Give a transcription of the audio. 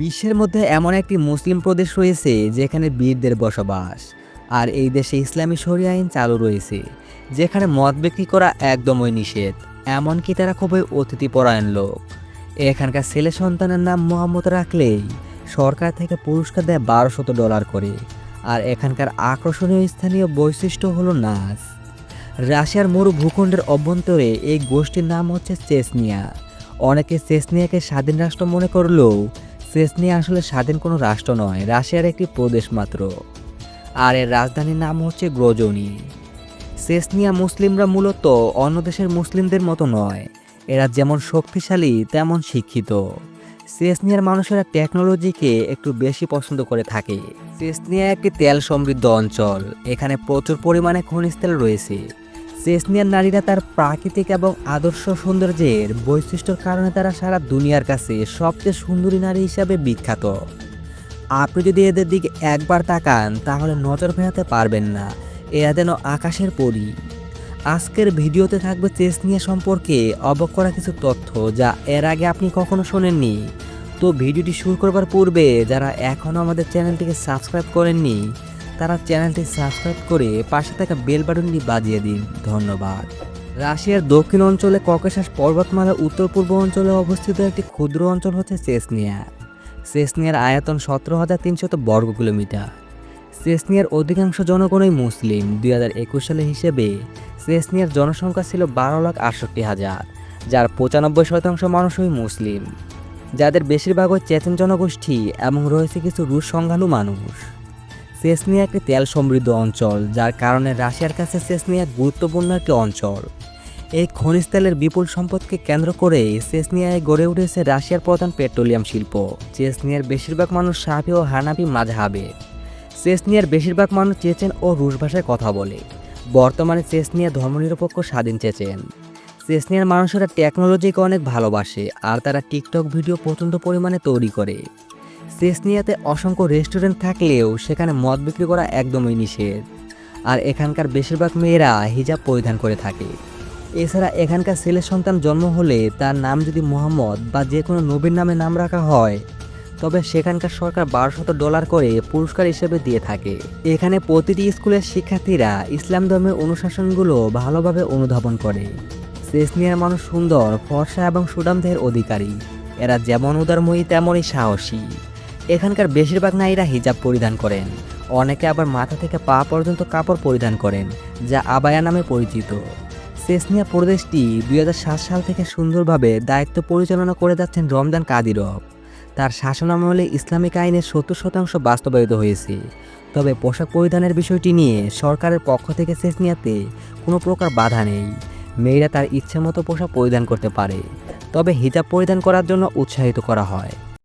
বিশ্বের মধ্যে এমন একটি মুসলিম প্রদেশ রয়েছে যেখানে বীরদের বসবাস। আর এই দেশে ইসলামী শরী আইন চালু রয়েছে, যেখানে মদ বিক্রি করা একদমই নিষেধ, এমনকি তারা খুবই অতিথিপরায়ণ লোক। এখানকার ছেলে সন্তানের নাম মোহাম্মদ রাখলেই সরকার থেকে পুরস্কার দেয় বারোশত ডলার করে, আর এখানকার আকর্ষণীয় স্থানীয় বৈশিষ্ট্য হলো নাচ। রাশিয়ার মরু ভূখণ্ডের অভ্যন্তরে এই গোষ্ঠীর নাম হচ্ছে চেসনিয়া। অনেকে চেসনিয়াকে স্বাধীন রাষ্ট্র মনে করলেও চেসনিয়া আসলে স্বাধীন কোনো রাষ্ট্র নয়, রাশিয়ার একটি প্রদেশ মাত্র। আর এর রাজধানীর নাম হচ্ছে গ্রোজনি। চেসনিয়া মুসলিমরা মূলত অন্য দেশের মুসলিমদের মতো নয়, এরা যেমন শক্তিশালী, তেমন শিক্ষিত। চেসনিয়ার মানুষেরা টেকনোলজিকে একটু বেশি পছন্দ করে থাকে। চেসনিয়া একটি তেল সমৃদ্ধ অঞ্চল, এখানে প্রচুর পরিমাণে খনিজ তেল রয়েছে। চেসনিয়ার নারীরা তার প্রাকৃতিক এবং আদর্শ সৌন্দর্যের বৈশিষ্ট্যর কারণে তারা সারা দুনিয়ার কাছে সবচেয়ে সুন্দরী নারী হিসাবে বিখ্যাত। আপনি যদি এদের দিকে একবার তাকান, তাহলে নজর ফেরাতে পারবেন না। এরা যেন আকাশের পরী। আজকের ভিডিওতে থাকবে চেসনিয়া সম্পর্কে অবাক করা কিছু তথ্য যা এর আগে আপনি কখনো শোনেননি। তো ভিডিওটি শুরু করবার পূর্বে, যারা এখনও আমাদের চ্যানেলটিকে সাবস্ক্রাইব করেননি তারা চ্যানেলটি সাবস্ক্রাইব করে পাশে থাকা বেল বাটনটি বাজিয়ে দিন। ধন্যবাদ। রাশিয়ার দক্ষিণ অঞ্চলে ককেশাস পর্বতমালার উত্তর পূর্ব অঞ্চলে অবস্থিত একটি ক্ষুদ্র অঞ্চল হচ্ছে চেসনিয়া চেসনিয়ার আয়তন সতেরো হাজার তিনশত বর্গ কিলোমিটার। চেসনিয়ার অধিকাংশ জনগণই মুসলিম। দুই হাজার একুশ সালে হিসেবে চেসনিয়ার জনসংখ্যা ছিল বারো লাখ আটষট্টি হাজার, যার পঁচানব্বই শতাংশ মানুষই মুসলিম। যাদের বেশিরভাগই চেতন জনগোষ্ঠী এবং রয়েছে কিছু রুশ সংখ্যালু মানুষ। চেসনিয়া একটি তেল সমৃদ্ধ অঞ্চল, যার কারণে রাশিয়ার কাছে চেসনিয়া গুরুত্বপূর্ণ একটি অঞ্চল। এই খনিজ তেলের বিপুল সম্পদকে কেন্দ্র করে চেসনিয়ায় গড়ে উঠেছে রাশিয়ার প্রধান পেট্রোলিয়াম শিল্প চেসনিয়ার বেশিরভাগ মানুষ সাফি ও হানাপি মাঝহাবে চেসনিয়ার বেশিরভাগ মানুষ চেচেন ও রুশ ভাষায় কথা বলে। বর্তমানে চেসনিয়া ধর্মনিরপেক্ষ স্বাধীন চেচেন। চেসনিয়ার মানুষেরা টেকনোলজিকে অনেক ভালোবাসে, আর তারা টিকটক ভিডিও প্রচণ্ড পরিমাণে তৈরি করে। চেসনিয়াতে অসংখ্য রেস্টুরেন্ট থাকলেও সেখানে মদ বিক্রি করা একদমই নিষেধ। আর এখানকার বেশিরভাগ মেয়েরা হিজাব পরিধান করে থাকে। এছাড়া এখানকার ছেলে সন্তান জন্ম হলে তার নাম যদি মোহাম্মদ বা যে কোনো নবীর নামে নাম রাখা হয়, তবে সেখানকার সরকার বারোশত ডলার করে পুরস্কার হিসেবে দিয়ে থাকে। এখানে প্রতিটি স্কুলের শিক্ষার্থীরা ইসলাম ধর্মের অনুশাসনগুলো ভালোভাবে অনুধাবন করে। চেসনিয়ার মানুষ সুন্দর, ফর্সা এবং সুডামদের অধিকারী। এরা যেমন উদারময়ী, তেমনই সাহসী। এখানকার বেশিরভাগ নারীরা হিজাব পরিধান করেন। অনেকে আবার মাথা থেকে পা পর্যন্ত কাপড় পরিধান করেন, যা আবায়া নামে পরিচিত। চেসনিয়া প্রদেশটি দুই হাজার সাত সাল থেকে সুন্দরভাবে দায়িত্ব পরিচালনা করে যাচ্ছেন রমজান কাদিরভ। তার শাসনামলে ইসলামিক আইনের সত্তর শতাংশ বাস্তবায়িত হয়েছে। তবে পোশাক পরিধানের বিষয়টি নিয়ে সরকারের পক্ষ থেকে চেসনিয়াতে কোনো প্রকার বাধা নেই। মেয়েরা তার ইচ্ছে মতো পোশাক পরিধান করতে পারে, তবে হিজাব পরিধান করার জন্য উৎসাহিত করা হয়।